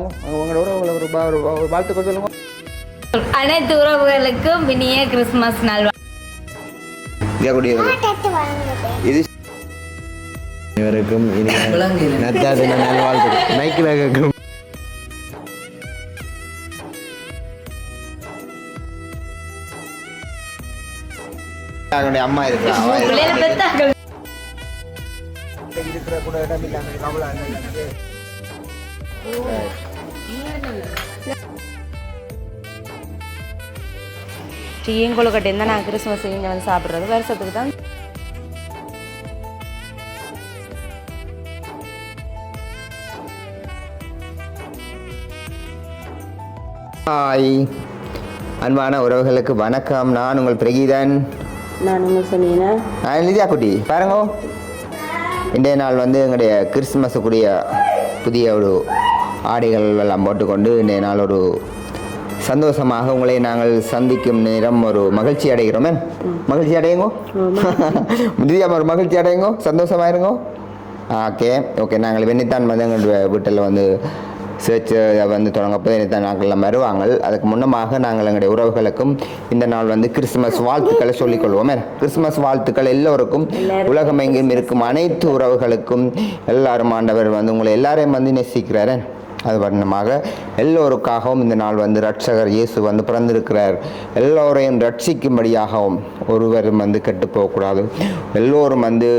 உங்களோட உறவுகளை ஒரு ஒரு வாழ்த்துக்கள் சொல்லுங்க அனைத்து உறவுகளுக்கும் இனிய கிறிஸ்துமஸ் இதக்கூடிய இது இவருக்கும் இனி நத்தாது நல்வாழ்த்துக்கள். மைக்கில் கேட்கும் அவனுடைய அம்மா இருக்கா இருக்கிற. கூட இடம் இல்லாம கவலை. டீயும் கொழுக்கட்டையும் தான் நான் கிறிஸ்மஸ் இங்கே வந்து சாப்பிட்றது. வருஷத்துக்கு தான். ஹாய் அன்பான உறவுகளுக்கு வணக்கம். நான் உங்கள் பிரகீதன். நான் சொன்னீங்கன்னா நான் லிதியா குட்டி. பாருங்க. இன்றைய நாள் வந்து எங்களுடைய கிறிஸ்துமஸுக்குரிய புதிய ஒரு ஆடைகள் எல்லாம் போட்டுக்கொண்டு இன்றைய நாள் ஒரு சந்தோஷமாக உங்களை நாங்கள் சந்திக்கும் நேரம் ஒரு மகிழ்ச்சி அடைகிறோமே. மகிழ்ச்சி அடையுங்கோ? திவ்யா ஒரு மகிழ்ச்சி அடையுங்கோ? சந்தோஷமாக இருங்கோ? Okay okay. நாங்கள் வெண்ணித்தான் வந்து எங்களுடைய வீட்டில் வந்து சேர்ச் வந்து தொடங்கப்போ வெண்ணித்தான் நாட்களில் வருவாங்க அதுக்கு முன்னமாக நாங்கள் எங்களுடைய உறவுகளுக்கும் இந்த நாள் வந்து கிறிஸ்துமஸ் வாழ்த்துக்களை சொல்லிக்கொள்வோமே. கிறிஸ்துமஸ் வாழ்த்துக்கள் எல்லோருக்கும். உலகமெங்கும் இருக்கும் அனைத்து உறவுகளுக்கும் எல்லாரும் ஆண்டவர் வந்து உங்களை எல்லாரையும் வந்து நேசிக்கிறாரு. அது வண்ணமாக எல்லோருக்காகவும் இந்த நாள் வந்து ரட்சகர் இயேசு வந்து பிறந்திருக்கிறார். எல்லோரையும் ரட்சிக்கும்படியாகவும் ஒருவரும் வந்து கெட்டு போகக்கூடாது எல்லோரும் வந்து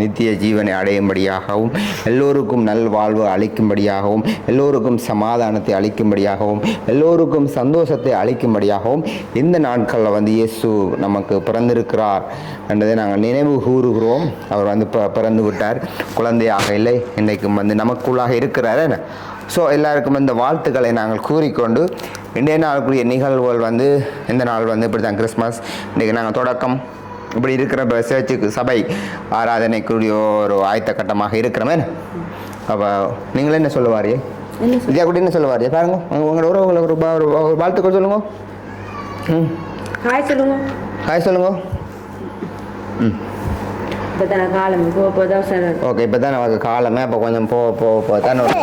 நித்திய ஜீவனை அடையும்படியாகவும் எல்லோருக்கும் நல்வாழ்வு அளிக்கும்படியாகவும் எல்லோருக்கும் சமாதானத்தை அளிக்கும்படியாகவும் எல்லோருக்கும் சந்தோஷத்தை அளிக்கும்படியாகவும் இந்த நாட்களில் வந்து இயேசு நமக்கு பிறந்திருக்கிறார் என்றதை நாங்கள் நினைவு கூறுகிறோம். அவர் வந்து ப பிறந்து விட்டார் குழந்தையாக இல்லை. இன்றைக்கும் வந்து நமக்குள்ளாக இருக்கிறார் ஸோ எல்லாருக்கும் இந்த வாழ்த்துக்களை நாங்கள் கூறிக்கொண்டு இன்றைய நாளுக்குரிய நிகழ்வுகள் வந்து இந்த நாள் வந்து இப்படி தான் கிறிஸ்மஸ். இன்றைக்கி நாங்கள் தொடக்கம். இப்படி இருக்கிற சேர்ச்சுக்கு சபை ஆராதனைக்குரிய ஒரு ஆயத்த கட்டமாக இருக்கிறோமே. அப்போ நீங்களே என்ன சொல்லுவாரியே வித்யா குட்டி என்ன சொல்லுவாரியே பாருங்க உங்க- உங்களோட உறவுகளை ஒரு வாழ்த்துக்கள் சொல்லுங்க. ம். ஹாய் சொல்லுங்க. ஹாய் சொல்லுங்க. இப்போ தானே காலம் இப்போ தான் சார் ஓகே இப்போ தானே காலமே. அப்போ கொஞ்சம் போக போக போக தான் ஒரு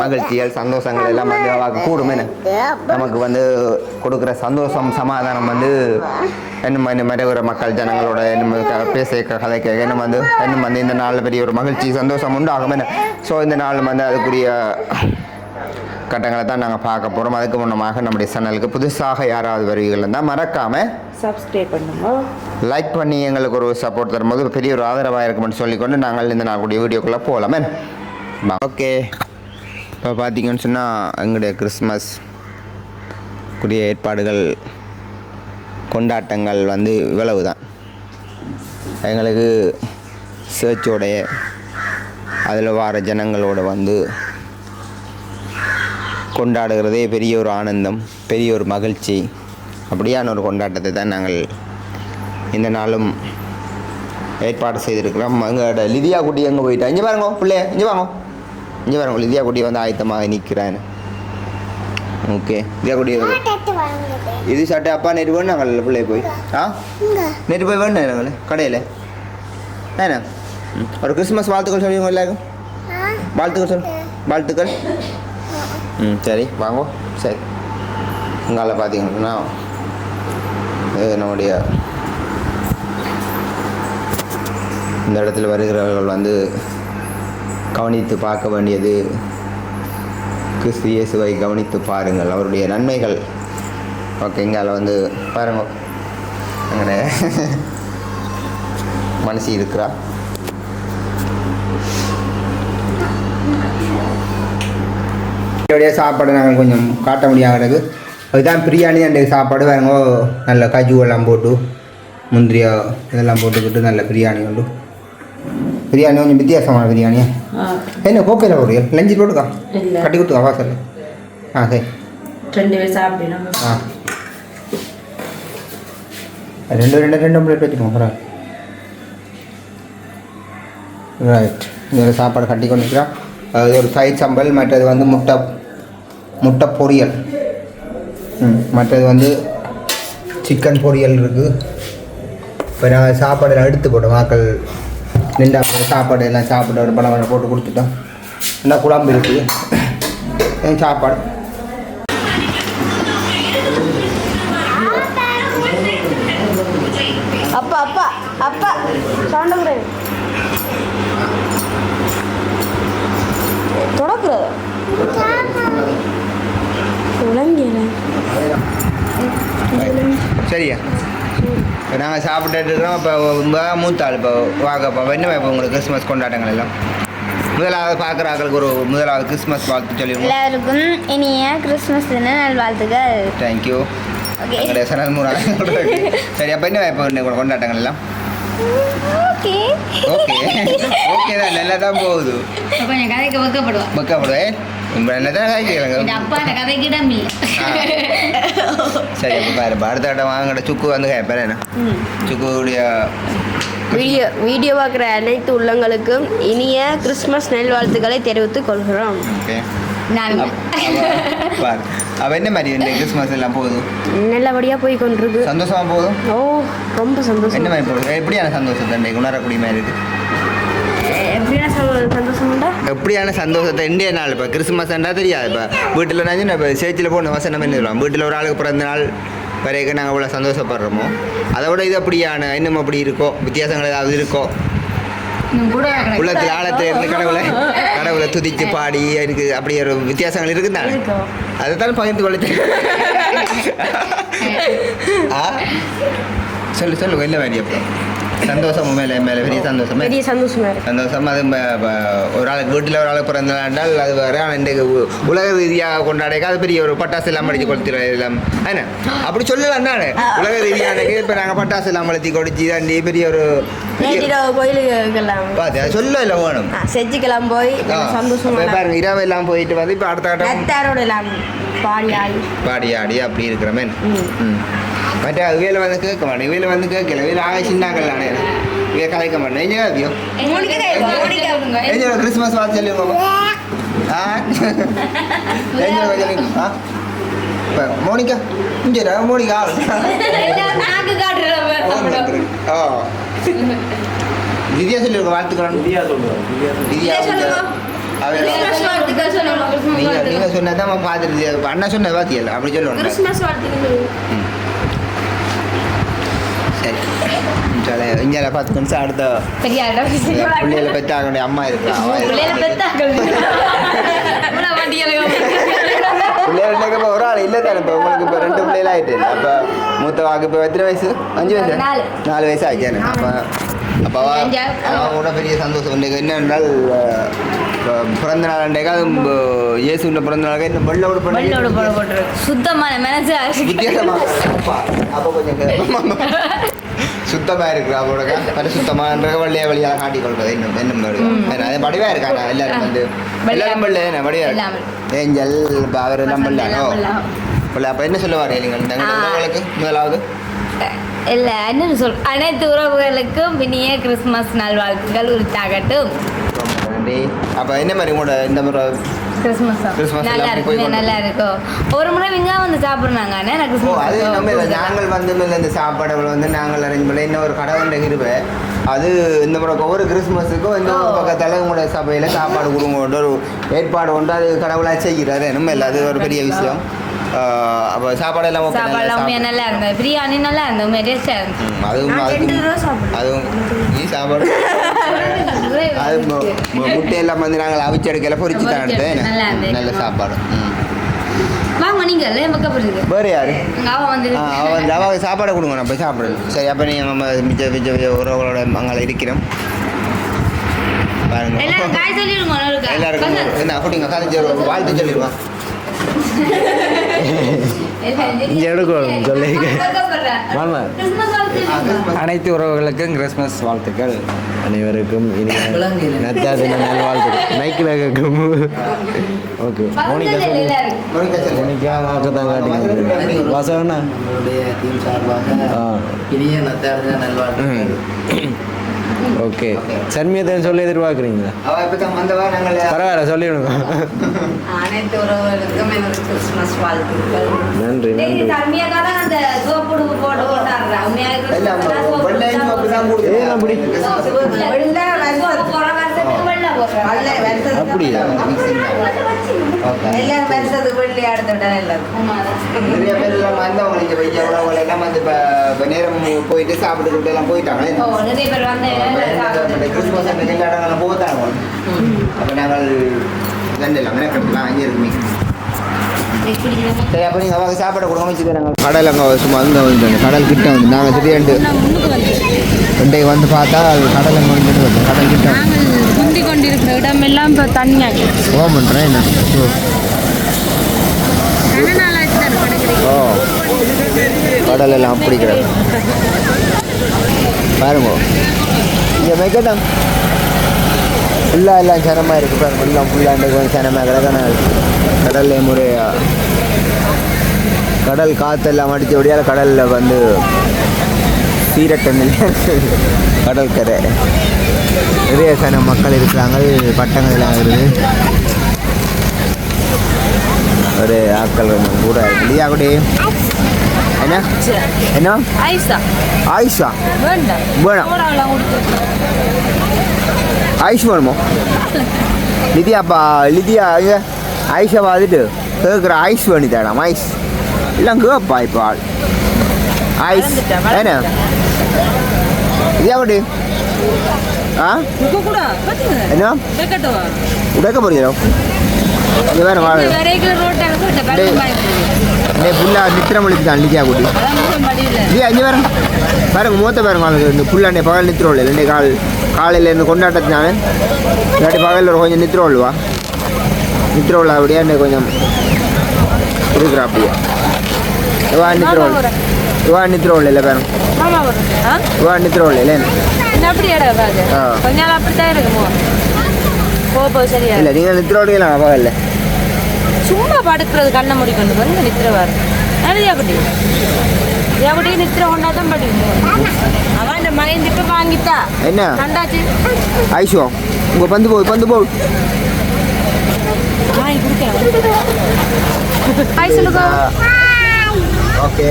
மகிழ்ச்சிகள் சந்தோஷங்கள் எல்லாம் வந்து அவளுக்கு கூடும் நமக்கு வந்து கொடுக்குற சந்தோஷம் சமாதானம் வந்து இன்னும் மாதிரி மறைவுற மக்கள் ஜனங்களோட இன்னும் பேச க- கதைக்க இன்னும் வந்து இன்னும் வந்து இந்த நாளில் பெரிய ஒரு மகிழ்ச்சி சந்தோஷம் உண்டாகும் என்ன? ஸோ இந்த நாள் வந்து அதுக்குரிய கட்டங்களை தான் நாங்கள் பார்க்க போகிறோம் அதுக்கு முன்னமாக நம்முடைய சேனலுக்கு புதுசாக யாராவது வருவீர்கள் இருந்தால் மறக்காமல் சப்ஸ்கிரைப் பண்ணுங்க. லைக் பண்ணி எங்களுக்கு ஒரு சப்போர்ட் தரும்போது பெரிய ஒரு ஆதரவாக இருக்கும்னு சொல்லிக்கொண்டு நாங்கள் இந்த நாளுடைய வீடியோக்குள்ளே போகலாமே. ஓகே இப்போ பார்த்தீங்கன்னு சொன்னால் எங்களுடைய கிறிஸ்மஸ் குடிய ஏற்பாடுகள் கொண்டாட்டங்கள் வந்து இவ்வளவு தான் எங்களுக்கு சேர்ச்சோடைய அதில் வார ஜனங்களோட வந்து கொண்டாடுகிறதே பெரிய ஒரு ஆனந்தம் பெரிய ஒரு மகிழ்ச்சி. அப்படியான ஒரு கொண்டாட்டத்தை தான் நாங்கள் இந்த நாளும் ஏற்பாடு செய்திருக்கிறோம். எங்களோட லிதியா குட்டி எங்கே போயிட்டா? இங்கே பாருங்க பிள்ளைய இங்கே வாங்க. இங்கே பாருங்க லிதியா குட்டி வந்து ஆயத்தமாக நிற்கிறேன் ஓகே லிதியா குட்டி இது சட்டை அப்பா நேற்று வேணும் நாங்கள் பிள்ளைய போய். ஆ? நேற்று போய் வேணும் நாங்கள் கடையில். ம். ஒரு கிறிஸ்மஸ் வாழ்த்துக்கள் சொல்லுங்க எல்லாருக்கும்? வாழ்த்துக்கள் சொல் வாழ்த்துக்கள். ம் சரி வாங்கோ. சரி. இங்கால பார்த்தீங்கன்னா நம்முடைய இந்த இடத்துல வருகிறவர்கள் வந்து கவனித்து பார்க்க வேண்டியது கிறிஸ்து இயேசுவை கவனித்து பாருங்கள். அவருடைய நன்மைகள். ஓகே அதில் வந்து பாருங்க. எங்கட மனசு இருக்கிறா? இதோடைய சாப்பாடு நாங்கள் கொஞ்சம் காட்ட முடியாது அதுதான் பிரியாணி அந்த சாப்பாடு. வேறங்கோ நல்ல கஜு எல்லாம் போட்டு முந்திரியா இதெல்லாம் போட்டுக்கிட்டு நல்ல பிரியாணி உண்டு. பிரியாணி கொஞ்சம் வித்தியாசமான பிரியாணியா? என்ன கோப்பையில் ஒரு லஞ்சு போட்டுக்கா. கட்டி கொடுத்துக்கா வாசல் ஆ சரி. ரெண்டு பேர் சாப்பிடணும். ஆ. ரெண்டு ரெண்டு ரெண்டு பிளேட் வச்சுக்கோங்க பரவாயில்ல. ரைட் இதில் சாப்பாடு கட்டி கொண்டுக்கிறோம் அது ஒரு தயிர் சம்பல் மற்றது வந்து முட்டை முட்டை பொரியல். ம் மற்றது வந்து சிக்கன் பொரியல் இருக்குது இப்போ நாங்கள் சாப்பாடு எல்லாம் எடுத்து போட்டோம். வாக்கள் நின்றா சாப்பாடு எல்லாம் சாப்பிட்டு ஒரு பழம் போட்டு கொடுத்துட்டோம். என்ன குழம்பு இருக்குது சாப்பாடு? சரியா? இப்போ நாங்கள் சாப்பிட்டுட்டு இருக்கிறோம். இப்போ மூத்த ஆள் இப்போ வாங்க இப்போ என்ன இப்போ உங்களுக்கு? கிறிஸ்மஸ் கொண்டாட்டங்கள் எல்லாம். முதலாவது பார்க்குற ஆட்களுக்கு ஒரு முதலாவது கிறிஸ்மஸ் வாழ்த்து சொல்லிடுவோம். எல்லாருக்கும் இனிய கிறிஸ்மஸ் தின நல்வாழ்த்துக்கள். தேங்க்யூ ஓகே எங்களுடைய சனல் மூணா சரி அப்போ என்ன இப்போ கொண்டாட்டங்கள் எல்லாம்? ஓகே ஓகே ஓகே தான் நல்லா தான் போகுது. கொஞ்சம் கதைக்கு வைக்கப்படுவா பக்கப்படுவேன் அப்பா அந்த கதைக்கு இடம் சரி அப்போ பாரு இடம் வாங்கட சுக்கு வந்து கேட்பேன் என்ன சுக்குடைய வீடியோ வீடியோ பார்க்குற அனைத்து உள்ளங்களுக்கும் இனிய கிறிஸ்மஸ் நல்வாழ்த்துக்களை தெரிவித்துக் கொள்கிறோம் ஓகே என்ன மாதிரி இந்த கிறிஸ்மஸ் எல்லாம் போகுது நல்லபடியாக போய் கொண்டிருக்கு சந்தோஷமா போகுது ஓ ரொம்ப என்ன சந்தோஷம் மாதிரி போகுது எப்படியான சந்தோஷத்தை உணரக்கூடிய மாதிரி இருக்கு எப்படியான சந்தோஷத்தை இந்திய நாள் இப்போ கிறிஸ்மஸ்ன்றா தெரியாது. இப்போ வீட்டில் நான் இப்போ சேர்ச்சில் போன வசனம் என்ன சொல்லுவோம்? வீட்டில் ஒரு ஆளுக்கு பிறந்த நாள் வரைக்கும் நாங்கள் இவ்வளோ சந்தோஷப்படுறோமோ அதை விட இது அப்படியான இன்னும் அப்படி இருக்கோ வித்தியாசங்கள் ஏதாவது இருக்கோ? உள்ளத்தில் ஆழத்தை இருந்து கடவுளை கடவுளை துதிச்சு பாடி எனக்கு அப்படி ஒரு வித்தியாசங்கள் இருக்குதானே. அதை தான் பகிர்ந்து கொள்ள சொல்லு சொல்லு என்ன வேண்டிய அப்போ சந்தோஷம் மேலே மேலே பெரிய சந்தோஷமே? பெரிய சந்தோஷமா சந்தோஷம்? அது ஒரு ஆளுக்கு வீட்டில் ஒரு ஆளுக்கு பிறந்த நாள் அது வேறு. ஆனால் இன்றைக்கு உலக ரீதியாக கொண்டாடிக்க அது பெரிய ஒரு பட்டாசு எல்லாம் அடிச்சு கொளுத்திர எல்லாம். என்ன அப்படி சொல்லலாம் தானே உலக ரீதியாக இப்போ நாங்கள் பட்டாசு எல்லாம் அழுத்தி கொடிச்சு தாண்டி பெரிய ஒரு பெரிய- நேற்றிரவு கோயிலுக்கெல்லாம் பாத்து, அது சொல்ல இல்லை வேணும். ஆ, செஞ்சுக்கலாம் போய். சந்தோஷமா பாருங்க இரவு எல்லாம் போயிட்டு வந்து இப்போ அடுத்த கட்டம் பாடி ஆடி. பாடி ஆடி அப்படி இருக்கிறமே ம். மற்ற இவையில வந்து கேட்க மாட்டேன் இவையில வந்து கேட்கல இவையில ஆக சின்னாங்கள் நானே இவைய கலைக்க மாட்டேன் எங்க காப்பியோ எங்க கிறிஸ்மஸ் வாழ்த்து சொல்லுங்க ஆ எங்க சொல்லுங்க ஆ மோனிகா இங்கே மோனிகா ஓ திவ்யா சொல்லிருக்க வாழ்த்துக்கள் திவ்யா திவ்யா அவ- நீங்க நீங்க சொன்னதான் பார்த்துட்டு அண்ணா சொன்னது பாத்தியல்ல அப்படி சொல்லுவாங்க இங்கே பத்து நிமிஷம் அடுத்த பிள்ளைகளை பெற்றாங்க அம்மா இருக்கா பிள்ளைகள்னாக்க இப்போ ஒரு ஆள் இல்லை தானே இப்போ உங்களுக்கு இப்போ ரெண்டு பிள்ளைகள் ஆயிட்டு. அப்போ மூத்த வாக்கு இப்போ எத்தனை வயசு? அஞ்சு வயசு? நாலு. வயசு ஆச்சு அப்போ அப்போ அவ அஞ்சா? அவன் கூட பெரிய சந்தோஷம். இன்றைக்கு என்னென்றால் பிறந்த நாள் அன்றைக்கு அது இயேசுன்ற பிறந்த நாளுக்கு இன்னும் வெள்ளோடு வெள்ளோடு போட போட்டுருக்கு. சுத்தமான வித்தியாசமா? அப்பா, கொஞ்சம் கே- சுத்தமா இருக்கு? அவரோட பரி சுத்தமான வழியா வழியாக காட்டி கொள்றது இன்னும் இன்னும் அது வடிவா இருக்காங்க எல்லாரும் வந்து. எல்லாரும் பல்ல என்ன வடிவா இருக்கு. எல்லாம் ஏஞ்சல் அவர் பல்ல. பல்ல அப்ப என்ன சொல்ல வரீங்க நீங்கள்? இந்த. உறவுகளுக்கு முதலாவது? இல்ல என்னன்னு சொல் அனைத்து உறவுகளுக்கும் இனிய கிறிஸ்மஸ் நல்வாழ்த்துக்கள் உரித்தாகட்டும். அப்ப என்ன மாதிரி உங்களோட இந்த முறை கிறிஸ்மஸ் கிறிஸ்மஸ் நல்லா இருக்கும் நல்லா இருக்கும் ஒரு முறை இங்க வந்து சாப்பிடுறாங்க எனக்கு ஓ அது நம்ம கிறிஸ்மஸ் நாங்கள் வந்து இந்த சாப்பாடுகள் வந்து நாங்கள் அரேஞ்ச் பண்ணல. இன்னும் ஒரு கடவுண்ட இருப்பேன் அது இந்த முறை ஒவ்வொரு கிறிஸ்மஸுக்கும் இந்த ஒரு. பக்கத்தில் உங்களோட சபையில் சாப்பாடு கொடுங்க ஒரு ஏற்பாடு உண்டு. அது கடவுளாக செய்கிறாரு. நம்ம இல்லை அது ஒரு பெரிய விஷயம். அப்போ சாப்பாடு எல்லாம் சாப்பிடு. நல்லா இருந்தது பிரியாணி நல்லா இருந்தது டேஸ்டாக இருந்தது அதுவும் அதுவும் நீ சாப்பாடு அது முட்டையெல்லாம் வந்து நாங்கள் அவிச்சு எடுக்கல பொரிச்சு தான் பொரிச்சு எடுத்தேன் நல்லா சாப்பாடு. வாங்க நீங்க இல்லை பக்கப்படுது வேறு யாரு அவன் அவன் சாப்பாடு கொடுங்க நான் போய் சாப்பிடுறேன் சரி அப்போ நீங்கள் நம்ம மிச்ச மிச்ச உறவுகளோட அங்கே இருக்கிறோம் பாருங்க. எல்லாருக்கும் என்ன அப்படிங்க ஒரு வாழ்த்து சொல்லிடுவான் இங்க எடுக்கணும், சொல்லு. அனைத்து உறவுகளுக்கும் கிறிஸ்மஸ் வாழ்த்துக்கள். அனைவருக்கும் இனிய நத்தாதின நல்வாழ்த்துக்கள் மைக்கில் கேட்கும் ஓகே. மோனிகா. மோனிகா வாக்கத்தான் காட்டுங்க. ஆ. இனிய நத்தார்ந்த நல்வாழ்த்துக்கள் ஓகே. சர்மியத்தை சொல்லி எதிர்பார்க்குறீங்களா? பரவாயில்ல சொல்லிவிடுங்க. அனைத்து உறவுகளுக்கும் எனது கிறிஸ்துமஸ் வாழ்த்துக்கள். நன்றி டேய், நன்றி. தம்பியாக்கா எல்லாம் அப்படியா? எல்லாரும் எல்லாரும் நிறைய பேர் எல்லாம் வந்தவங்க இங்கே வைக்க உணவுகள் எல்லாம் வந்து இப்போ நேரம் போயிட்டு சாப்பிட்டுக்கிட்டு எல்லாம் போயிட்டாங்களே? நிறைய பேர் வந்து கிறிஸ்துமஸ் அந்த கொண்டாடங்கள்லாம் போத்தாங்க அப்போ நாங்கள் தண்டலாம் மெனக்கெடுக்கலாம் அங்கே இருக்குமே. சரி அப்போ நீங்கள் அவங்க சாப்பாடு கொடுக்க வச்சு நாங்கள் கடல் அங்கே சும்மா வந்து வந்து கடல் கிட்ட வந்து நாங்கள் திடீர்னு வந்து பார்த்தா அது கடல் அங்கே வந்து வந்து கடல் கிட்ட. குந்தி கொண்டிருக்கிற இடம் எல்லாம் இப்போ பண்ணுறேன் என்ன? ஓ. கடல் எல்லாம் அப்படி கிடக்கு பாருங்க. இங்கே மெக்கட்டம் ஃபுல்லாக எல்லாம் சனமாக இருக்குது பாருங்க. எல்லாம் ஃபுல்லாக வந்து சனமாக கிடக்கணும் கடல்ல முறையா கடல் காற்றெல்லாம் அடித்தபடியால் கடலில் வந்து சீரட்ட நிலை கடல் கரை நிறைய மக்கள் இருக்கிறாங்க. பட்டங்கள் எல்லாம் இருக்குது. ஒரு கொஞ்சம் கூட இல்லையா குடி என்ன? என்ன? ஐசா ஆயிஷா? வேண்டாம். வேணாம். ஆயிஷ் வேணுமோ? லிதியாப்பா லிதியா ஆயிஷா பார்த்துட்டு கேட்குற ஆயிஷ் வேணி தேடாம் ஆயிஷ். எல்லாம் கேப்பா இப்போ ஆள். ஆயிஷ். என்ன? இதே ஆ? என்ன? உடைக்க போறீங்களோ? இங்கே வேறு வாழ. டே ஃபுல்லாக நித்திர மொழிக்கு தான் லிதியா குடி அதான் முகம் படியில. இல்லையா இங்கே பாருங்க பாருங்க மூத்த பாருங்க இந்த புல்லாண்டே பகல் நித்திரோல். இல்லை கால் காலையில் இருந்து கொண்டாட்டத்தினால. இல்லாட்டி பகலில் கொஞ்சம் நித்திரோல்வா நித்திரோல் அப்படியே இன்னைக்கு கொஞ்சம் இருக்கிறா அப்படியே இவா நித்திரோல். இவா நித்திரோல் இல்லை பாருங்க. இவா நித்திரோல் இல்லை என்ன அப்படி இடம் பாரு ஆ. கொஞ்ச நாள் அப்படித்தான் இருக்குமோ? போ போ சரியா. இல்லை நீங்கள் நித்திரோடுங்களா பகலில் சும்மா படுக்கிறது கண்ணை மூடி கொண்டு வந்து நித்திர வர அது எப்படி எப்படி நித்திர ஒன்றா தான் படிக்கணும் அவன் இந்த மகன் இப்ப வாங்கிட்டா. என்ன? கண்டாச்சு? ஐஷோ உங்கள் பந்து போய் பந்து போய் வாங்கி கொடுக்கணும் ஹாய் சொல்லுங்க. ஓகே.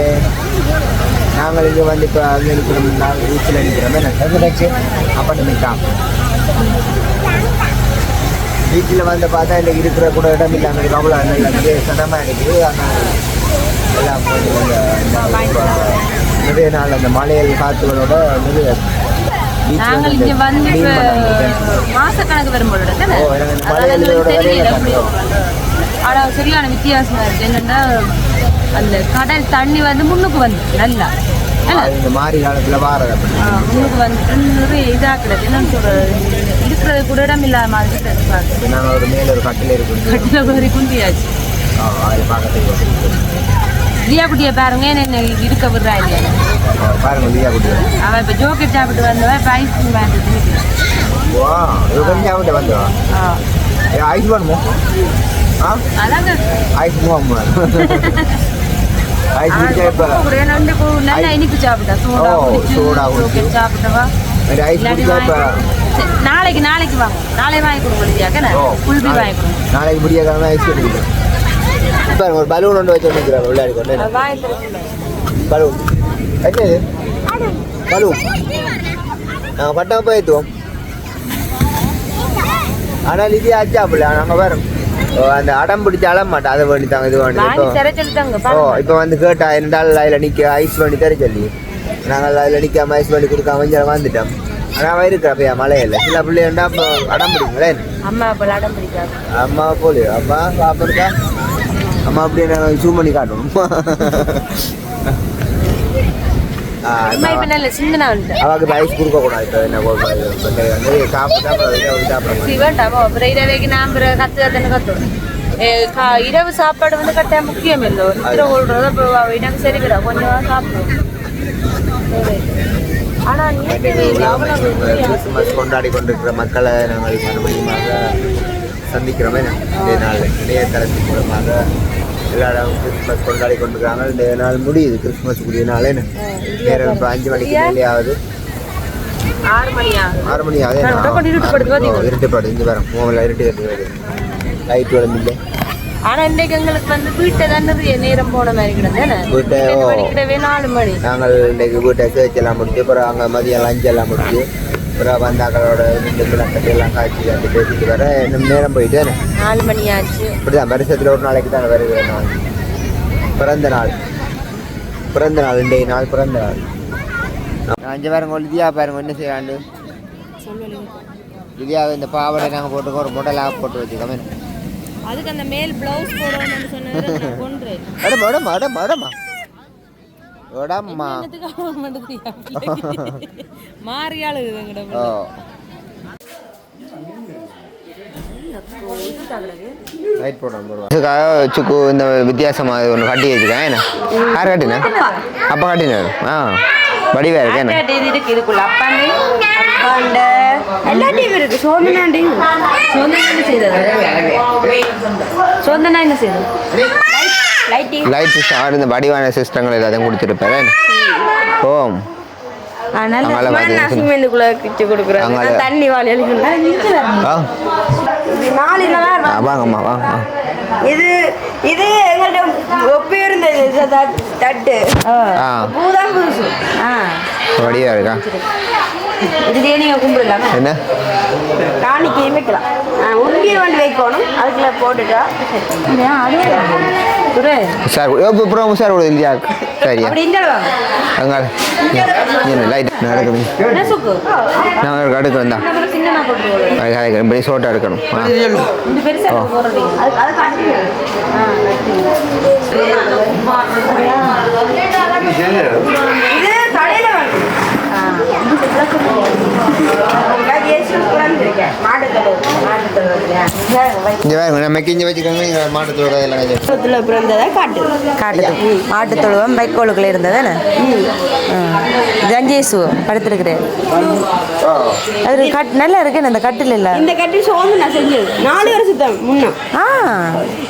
நாங்கள் இங்கே வந்து இப்போ அங்கே நிற்கிறோம் நாங்கள் வீட்டில் நிற்கிறோம் என்ன? அப்பார்ட்மெண்ட் தான். வீட்டில் வந்து பார்த்தா இந்த இருக்கிற கூட இடம் இல்லை அங்கே அவ்வளோ நல்ல சடமாக இருக்குது ஆனால் எல்லாம் நிறைய நாள் அந்த மலையல் காற்றுகளோட நிறைய நாங்கள் வந்து இங்க வந்து. மாசக்கணக்கு வரும்போது தானே ஓ, எனக்கு இந்த அதாவது மலையிலோட எங்களுக்கு தெரியல வரையில அப்படி. ஆனா சரியான வித்தியாசமா இருக்கு. என்னன்னா அந்த கடல் தண்ணி வந்து முன்னுக்கு வந்து நல்லா. இந்த மாறி காலத்தில் வாரது முன்னுக்கு வந்து நிறைய இதாக்குறது என்னன்னு சொல்றது இருக்கிறது கூட இடம் இல்லாத மாதிரி. நாங்கள் ஒரு மேலே ஒரு கட்டில் இருக்குது கட்டில கோரி குந்தியாச்சு. அது பார்க்கறதுக்கு பாருங்க என்ன இருக்க விடுறா இல்லையா? பாருங்க குட்டி அவன் இப்ப ஜோக்கெட் சாப்பிட்டு வந்தவன் இப்ப ஐஸ்கிரீம் வாங்கிட்டு சாப்பிட்டு வந்தோம் ஐஸ் ஆ. அதாங்க. ஐஸ் மூவ் சாப்பிட்டவா ஐஸ் இல்லாட்டி குடிச்சா இப்போ வாங்கி- சரி, நாளைக்கு நாளைக்கு வாங்க நாளை வாங்கி கொடுக்க ஓ ஃபுல் பி வாங்கி கொடுங்க நாளைக்கு முடிய கிழமை ஐஸ் குடிக்கணும் இப்போ ஒரு பலூன் ஒன்று வச்சு வந்துருக்கிறேன் விளையாடி கொண்டு பலூன் என்னது பலூன் நாங்கள் பட்டம் போய் ஏற்றுவோம் ஆனால் இது ஆச்சாப்பில்ல நாங்கள் வரோம் அந்த அடம் பிடிச்ச அழ மாட்டேன் அதை வேண்டி தாங்க இது வேண்டி. ஓ இப்போ வந்து கேட்டா இருந்தால் அதில் நிற்க ஐஸ் பண்ணி தர சொல்லி. நாங்கள் அதில் நிற்காம ஐஸ் பண்ணி கொடுக்காம கொஞ்சம் வந்துட்டோம். ஆனால் இருக்கிறப்பையா மழையில சில பிள்ளைண்டா இப்போ அடம் பிடிங்களே அம்மா அப்போ அடம் பிடிக்காது. அம்மா போலி அம்மா சாப்பிடுக்கா அம்மா அப்படியே நாங்கள் ஜூம் பண்ணி காட்டணும் நல்ல சிந்தனா வந்துட்டு அவளுக்கு இப்போ என்ன வந்து சாப்பிட்டா அப்புறம் சாப்பிட சரி வேண்டாம் அப்புறம் இரவைக்கு நாம் கத்து கத்துன்னு கத்துவோம். ஏ, கா- இரவு சாப்பாடு வந்து கட்டாயம் முக்கியம் இல்லை. நித்திர ஓடுறது இப்போ எனக்கு சரி விட கொஞ்சம் சாப்பிடுவோம். கிறிஸ்துமஸ் கொண்டாடி கொண்டிருக்கிற மக்களை நாங்கள் மறுபடியுமாக சந்திக்கிறோமே. நாள் இணையதளத்தின் மூலமாக. எல்லா இடமும் கிறிஸ்துமஸ் கொண்டாடி கொண்டிருக்கிறாங்க. இந்த நாள் முடியுது. கிறிஸ்துமஸ் கூடிய நாள் என்ன? நேரம் இப்போ அஞ்சு மணிக்கு மேலே ஆகுது ஆறு மணியா? ஆறு மணி ஆகுது பாத்தீங்களா? இருட்டுப்பாடு இங்கே வரோம் மூவில் இருட்டு கட்டி வருது லைட் விளம்பு இல்லை ஆனா இன்னைக்கு எங்களுக்கு வந்து வீட்டை தான் நிறைய நேரம் போன மாதிரி கிடந்தேன் நாலு மணி. நாங்கள் இன்றைக்கு வீட்டை சேர்ச்சி எல்லாம் முடிச்சு அப்புறம் அங்கே மதியம் லஞ்ச் எல்லாம் முடிச்சு அப்புறம் வந்தாக்களோட இந்த விளக்கத்தை எல்லாம் காய்ச்சி வந்து பேசிட்டு வர இன்னும் நேரம் போயிட்டு நாலு மணி ஆச்சு. இப்படிதான் வருஷத்தில் ஒரு நாளைக்கு தான் வருகிறேன் நான் பிறந்த நாள். பிறந்த நாள் இன்றைய நாள் பிறந்த நாள். நான் அஞ்சு பாருங்க லிதியா பாருங்க என்ன செய்யறாண்டு லிதியா இந்த பாவாடை நாங்கள் போட்டுக்கோ ஒரு முடலாக போட்டு வச்சுக்கோமே. அதுக்கு அந்த மேல் பிளவுஸ் போடணும்னு சொன்னது நான் கொன்றேன் மேடம் மேடம் மேடம் மேடம்மா மேடம்மா மாறியாளு ஓ லைட் போடுறோம் போடுவோம் சுக்கு இந்த வித்தியாசமாக ஒன்று கட்டி வச்சுக்கேன் என்ன யார் கட்டினா அப்பா கட்டினார் ஆ வடிவா இருக்கேன் என்ன இருக்கு இதுக்குள்ள அப்பாண்டி அப்பாண்ட எல்லா டீம் இருக்கு சோமனாண்டி சொந்தனா என்ன செய்தது சொந்தனா என்ன செய்தது லைட்டிங் லைட் ஸ்டார் இந்த வடிவான சிஸ்டங்கள் எல்லாத்தையும் கொடுத்துருப்பாரு ஓம். அதனால சிமெண்ட்டுக்குள்ள கிச்சு. நான் தண்ணி வாழி வாங்கம்மா வாங்க. இது இது எங்கள்கிட்ட இருந்தது தட்டு. ஆ. பூதான் புதுசு. ஆ. வடிவா இருக்கா? இதுலயே நீங்க கும்பிடலாமா. என்ன? காணிக்கையும் வைக்கலாம் உண்டியை வந்து வைக்கணும். அதுக்குள்ள போட்டுட்டா சார். அப்புறம் சார் கூட இல்லையா சரியா. அங்கே லைட் நான் ஒரு அது இப்படி ஷோட்டாக எடுக்கணும். இது கடையில வாங்க இங்கே வேறு நம்ம இங்கே வச்சுக்கோங்க இங்கே மாட்டத்தோட எல்லாம் வச்சு பிறந்ததை காட்டு காட்டுது மாட்டு தொழுவம் வைக்கோலுக்குள்ள இருந்ததானே ஜஞ்சேசு படுத்திருக்கிறேன். அது கட் நல்லா இருக்கு அந்த கட்டில் இல்ல இந்த கட்டி சோந்து நான் செஞ்சது. நாலு வருஷத்தை முன்னம் ஆ.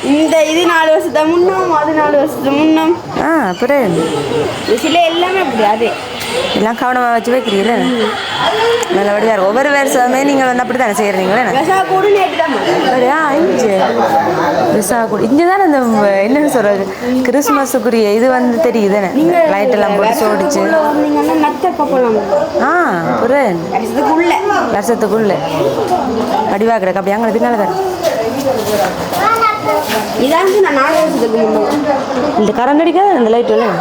இந்த இது நாலு வருஷத்தை முன்னம் அது நாலு வருஷத்து முன்னம். ஆ அப்புறம்? இந்த சிலை எல்லாமே அப்படி அதே. எல்லாம் கவனமா வச்சு வைக்கிறீங்களே நல்லபடியா இருக்கும். ஒவ்வொரு வருஷமே நீங்கள் வந்து அப்படி தானே செய்கிறீங்களே விசா கூட நேற்று தான் பண்ணேன். அப்படியா இங்கே தானே இந்த என்னன்னு சொல்கிறது கிறிஸ்மஸுக்குரிய இது வந்து தெரியுதுதானே லைட் எல்லாம் போட்டு சோடிச்சு. ஆ உள்ள வருஷத்துக்குள்ள. வடிவா கிடக்கு. அப்படி அங்கே பின்னால தரேன் இதான் வந்து நான் நாலு வருஷத்துக்கு முன்னம் இந்த கரண்ட் அடிக்காத இந்த லைட் எல்லாம்?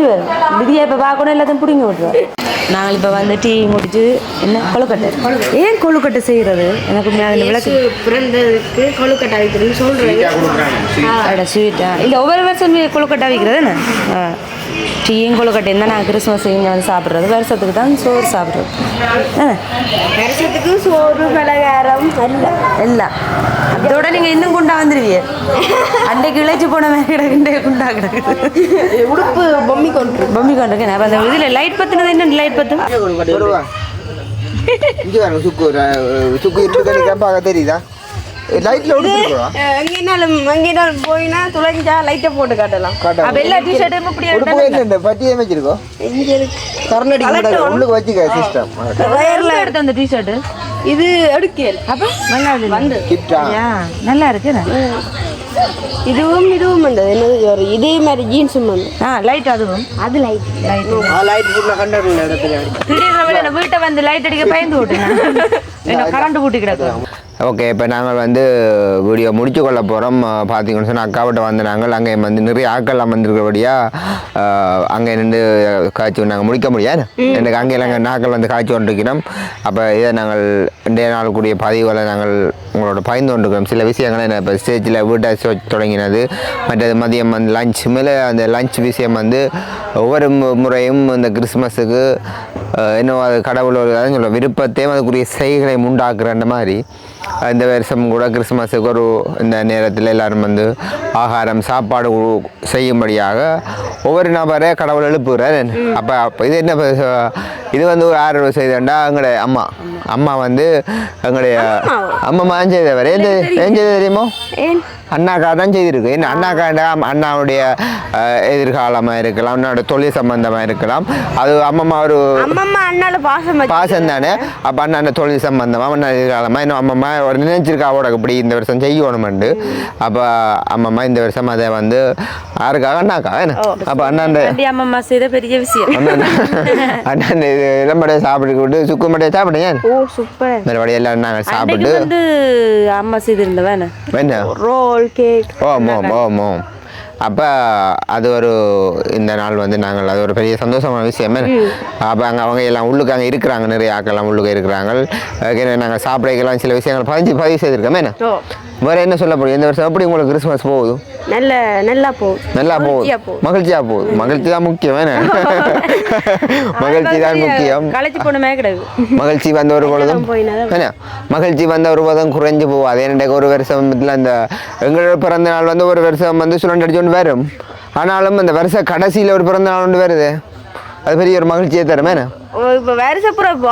வேறு விதியா இப்போ பார்க்கணும் எல்லாத்தையும் பிடிங்க விட்டுருவோம் நாங்கள் இப்போ வந்து டீ முடிச்சு என்ன? கொழுக்கட்டை. ஏன் கொழுக்கட்டை செய்கிறது எனக்கு அந்த விளக்கு பிறந்ததுக்கு கொழுக்கட்டை வைக்கிறேன்னு சொல்றேன் அட ஸ்வீட்டா. இல்லை ஒவ்வொரு வருஷம் கொழுக்கட்டை வைக்கிறது என்ன? ஆ. டீயும் கொழுக்கட்டையும் தான் நாங்கள் கிறிஸ்மஸ் இங்கே வந்து சாப்பிட்றது வருஷத்துக்கு தான் சோறு சாப்பிட்றது வருஷத்துக்கு சோறு பலகாரம் எல்லாம் எல்லாம் இதோட நீங்கள் இன்னும் குண்டா வந்துடுவீங்க அன்றைக்கு இழைச்சி போன மாதிரி கிடக்கு இன்றைக்கு குண்டா கிடக்கு உடுப்பு பொம்மி கொண்டு பொம்மி கொண்டிருக்கேன் அப்போ அந்த இதில் லைட் பற்றினது என்ன லைட் பற்றும் இங்கே வேணும் சுக்கு சுக்கு இருக்கு நிற்கிறப்ப தெரியுதா லைட்டில் விட்டுருக்கா எங்கேனாலும் எங்கேனாலும் போயினா துளைஞ்சா லைட்டை போட்டு காட்டலாம். அப்போ எல்லா டிஷர்ட்டும் இப்படி என்ன பட்டியே வச்சிருக்கோம் இங்க இருக்கு? உள்ளுக்கு வச்சுக்க சிஸ்டம் எல்லாம் எடுத்து அந்த டிஷர்ட்டு இது எடுக்கல் அப்போ நல்லா இருக்கு வந்து. கிப்டா நல்லா இருக்கு இதுவும் இதுவும் வந்தது. என்னது ஒரு இதே மாதிரி ஜீன்ஸும் வந்து ஆ லைட் அதுவும். அது லைட் லைட் லைட் ஃபுல்லாக கண்டறிந்த இடத்துல. திடீர்னு வீட்டை வந்து லைட் அடிக்க பயந்து விட்டுனா என்ன கரண்ட் பூட்டி கிடக்கு. ஓகே இப்போ நாங்கள் வந்து வீடியோ முடிச்சு கொள்ள போகிறோம் பார்த்தீங்கன்னு சொன்னால் அக்காவிட்ட வந்து நாங்கள் அங்கே வந்து நிறைய ஆக்கள்லாம் வந்திருக்கிறபடியாக அங்கே நின்று காய்ச்சி நாங்கள் முடிக்க முடியாது எனக்கு அங்கே நாங்கள் நாட்கள் வந்து காய்ச்சி கொண்டிருக்கிறோம் அப்போ இதை நாங்கள் இன்றைய நாள் கூடிய பதிவுகளை நாங்கள் உங்களோட பயந்து கொண்டிருக்கிறோம். சில விஷயங்களை இப்போ ஸ்டேஜில் வீட்டை தொடங்கினது மற்றது மதியம் வந்து லஞ்ச் மேலே அந்த லஞ்ச் விஷயம் வந்து ஒவ்வொரு முறையும் இந்த கிறிஸ்மஸுக்கு இன்னும் அது கடவுள் சொல்ல விருப்பத்தையும் அதுக்குரிய செய்கைகளை உண்டாக்குறன்ற மாதிரி இந்த வருஷம் கூட கிறிஸ்மஸுக்கு ஒரு இந்த நேரத்தில் எல்லாரும் வந்து ஆகாரம் சாப்பாடு செய்யும்படியாக ஒவ்வொரு நபரை கடவுள் எழுப்புகிறார் அப்போ அப்போ இது என்ன இது வந்து ஒரு ஆறு செய்தேன்டா எங்களுடைய அம்மா. அம்மா வந்து எங்களுடைய அம்மா. செய்தவர்? ஏன் செய்த- தெரியுமோ? அண்ணாக்கா தான் செய்திருக்கு. என்ன அண்ணாக்கா அண்ணாவுடைய அஹ், எதிர்காலமா இருக்கலாம் அண்ணாவோட தொழில் சம்பந்தமா இருக்கலாம். அது அம்மம்மா ஒரு அம்மம்மா அண்ணால பாசம் தானே? அப்போ அண்ணா தொழில் சம்பந்தமா அண்ணா எதிர்காலமா இன்னும் அம்மம்மா ஒரு நினைச்சிருக்கா அவட இப்படி இந்த வருஷம் செய்யணுமெண்டு. அப்போ அம்மம்மா இந்த வருஷம் அதை வந்து யாருக்காக? அண்ணாக்கா என்ன? அப்போ அண்ணாண்ட வண்டி அம்மா செய்த பெரிய விஷயம். அண்ணா அண்ணா இந்த இளம்படையை சாப்பிட்டு சுக்கு மடையை சாப்பிடுங்க ஓ சூப்பர். மறுபடியும் எல்லாம் நாங்கள் சாப்பிட்டு வந்து அம்மா செய்திருந்தவன் என்ன? ரோல் கேக் ஓம் ஓம் அப்போ அது ஒரு இந்த நாள் வந்து நாங்கள் அது ஒரு பெரிய சந்தோஷமான விஷயமே. அப்போ அங்கே அவங்க எல்லாம் உள்ளுக்கு அங்கே இருக்கிறாங்க நிறைய ஆக்கெல்லாம் உள்ளுக்கு இருக்கிறாங்க. நாங்கள் சாப்பிடக்கலாம் சில விஷயங்கள் பதிஞ்சு பதிவு செய்திருக்கோமே. வேறு என்ன சொல்ல போகிறோம் இந்த வருஷம் எப்படி உங்களுக்கு கிறிஸ்மஸ் போகுது? நல்ல நல்லா போகும் நல்லா மகிழ்ச்சியா போகுது போகுது. மகிழ்ச்சியாக போகுது மகிழ்ச்சி தான் முக்கியம் மகிழ்ச்சி தான் முக்கியம். களைச்சி போனமே கிடையாது. மகிழ்ச்சி வந்த ஒரு பொழுதும் என்ன? மகிழ்ச்சி வந்த ஒரு பொழுதும் குறைஞ்சு போகாது ஏன்னா ஒரு வருஷம் இதில் அந்த எங்களோட பிறந்த நாள் வந்து ஒரு வருஷம் வந்து சுரண்டடிச்சு கொண்டு வரும். ஆனாலும் அந்த வருஷ கடைசியில் ஒரு பிறந்த நாள் ஒன்று வருது. அது பெரிய ஒரு மகிழ்ச்சியை தரும் என்ன? இப்போ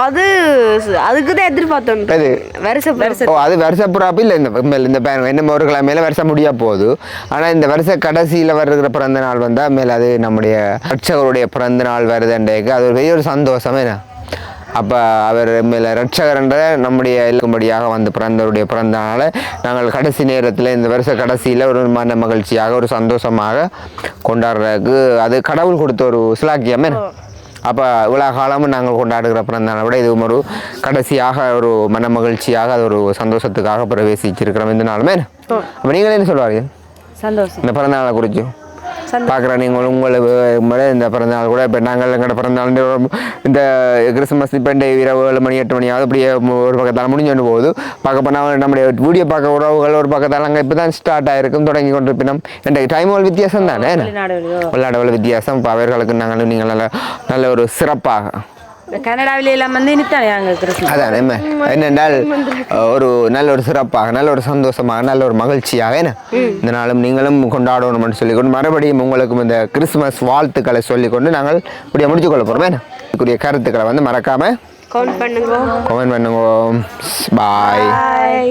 அது அதுக்கு தான் எதிர்பார்த்தோம். ஓ அது வருஷ புறாப்பு இல்லை இந்த மேல இந்த பேர் என்ன ஒரு கிழமையில வருஷம் முடியா போகுது. ஆனால் இந்த வருஷ கடைசியில் வருகிற பிறந்த நாள் வந்தால் மேலே அது நம்முடைய ரட்சகருடைய பிறந்த நாள் வருதுன்றதுக்கு அது ஒரு பெரிய ஒரு சந்தோஷம் என்ன? அப்போ அவர் மேலே ரட்சகர்ன்ற நம்முடைய இருக்கும்படியாக வந்து பிறந்தவருடைய பிறந்த நாளை நாங்கள் கடைசி நேரத்தில் இந்த வருஷ கடைசியில் ஒரு மன மகிழ்ச்சியாக ஒரு சந்தோஷமாக கொண்டாடுறதுக்கு அது கடவுள் கொடுத்த ஒரு சிலாக்கியம் என்ன? அப்போ இவ்வளோ காலமும் நாங்கள் கொண்டாடுகிற பிறந்த நாளை விட இதுவும் ஒரு கடைசியாக ஒரு மன மகிழ்ச்சியாக அது ஒரு சந்தோஷத்துக்காக பிரவேசிச்சிருக்கிறோம். இந்த நாளுமே அப்போ நீங்கள் என்ன சொல்லுவாங்க சந்தோஷம். இந்த பிறந்த நாளை குறித்து பார்க்குற நீங்கள் உங்களுக்கு முறை இந்த பிறந்த நாள் கூட இப்போ நாங்கள் எங்களோட பிறந்த நாள் இந்த- கிறிஸ்மஸ் இப்போ இந்த இரவு ஏழு மணி எட்டு மணியாவது அப்படியே மு- ஒரு பக்கத்தால் முடிஞ்சு போகுது. பார்க்க போனால் நம்முடைய வீடியோ பார்க்க உறவுகள் ஒரு பக்கத்தால் அங்கே இப்போ தான் ஸ்டார்ட் ஆகிருக்கும் தொடங்கி கொண்டிருப்பினோம். இந்த டைம் வித்தியாசம் தானே விளையாடவள் வித்தியாசம் இப்போ அவர்களுக்கு நாங்கள் நீங்கள் நல்ல நல்ல ஒரு சிறப்பாக கனடாவில எல்லாம் வந்து இனித்தானே கிறிஸ்மஸ் அதான் என்ன என்னென்றால் ஒரு நல்ல ஒரு சிறப்பாக நல்ல ஒரு சந்தோஷமாக நல்ல ஒரு மகிழ்ச்சியாக என்ன? இந்த நாளும் நீங்களும் கொண்டாடணும்னு சொல்லிக்கொண்டு மறுபடியும் உங்களுக்கும் இந்த கிறிஸ்மஸ் வாழ்த்துக்களை சொல்லிக்கொண்டு நாங்கள் இப்படியே முடிச்சு கொள்ள போகிறோம் என்ன? இதுக்குரிய கருத்துக்களை வந்து மறக்காமல் கவுண்ட் பண்ணுங்க. கமெண்ட் பண்ணுங்க. பாய்